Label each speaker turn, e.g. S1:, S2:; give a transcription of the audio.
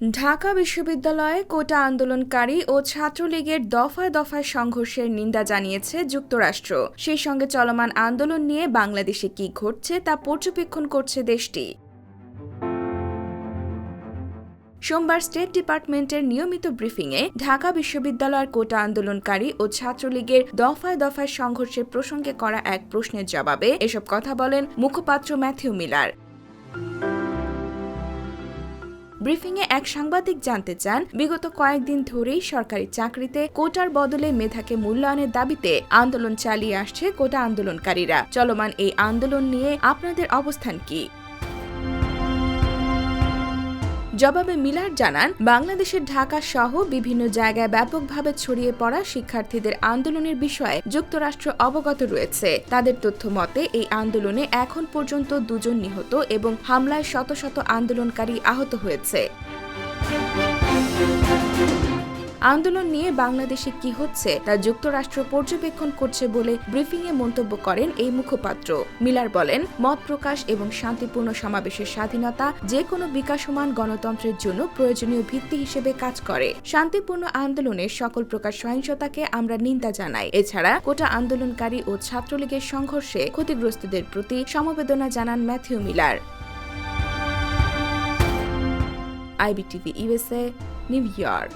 S1: ঢাকা বিশ্ববিদ্যালয়ে কোটা আন্দোলনকারী ও ছাত্রলীগের দফায় দফায় সংঘর্ষের নিন্দা জানিয়েছে যুক্তরাষ্ট্র। সেই সঙ্গে চলমান আন্দোলন নিয়ে বাংলাদেশে কি ঘটছে তা পর্যবেক্ষণ করছে দেশটি। সোমবার স্টেট ডিপার্টমেন্টের নিয়মিত ব্রিফিংয়ে ঢাকা বিশ্ববিদ্যালয়ের কোটা আন্দোলনকারী ও ছাত্রলীগের দফায় দফায় সংঘর্ষের প্রসঙ্গে করা এক প্রশ্নের জবাবে এসব কথা বলেন মুখপাত্র ম্যাথিউ মিলার। ব্রিফিংয়ে এক সাংবাদিক জানতে চান, বিগত কয়েকদিন ধরেই সরকারি চাকরিতে কোটার বদলে মেধাকে মূল্যায়নের দাবিতে আন্দোলন চালিয়ে আসছে কোটা আন্দোলনকারীরা। চলমান এই আন্দোলন নিয়ে আপনাদের অবস্থান কি? জবাবে মিলার জানান, বাংলাদেশের ঢাকা সহ বিভিন্ন জায়গায় ব্যাপকভাবে ছড়িয়ে পড়া শিক্ষার্থীদের আন্দোলনের বিষয়ে যুক্তরাষ্ট্র অবগত রয়েছে। তাদের তথ্য মতে, এই আন্দোলনে এখন পর্যন্ত দুজন নিহত এবং হামলায় শত শত আন্দোলনকারী আহত হয়েছে। আন্দোলন নিয়ে বাংলাদেশে কি হচ্ছে তা যুক্তরাষ্ট্র পর্যবেক্ষণ করছে বলে ব্রিফিংয়ে মন্তব্য করেন এই মুখপাত্র। মিলার বলেন, মত প্রকাশ এবং শান্তিপূর্ণ সমাবেশের স্বাধীনতা যে কোনো বিকাশমান গণতন্ত্রের জন্য প্রয়োজনীয় ভিত্তি হিসেবে কাজ করে। শান্তিপূর্ণ আন্দোলনের সকল প্রকার সহিংসতাকে আমরা নিন্দা জানাই। এছাড়া কোটা আন্দোলনকারী ও ছাত্রলীগের সংঘর্ষে ক্ষতিগ্রস্তদের প্রতি সমবেদনা জানান Matthew Miller. IBTV USA New York.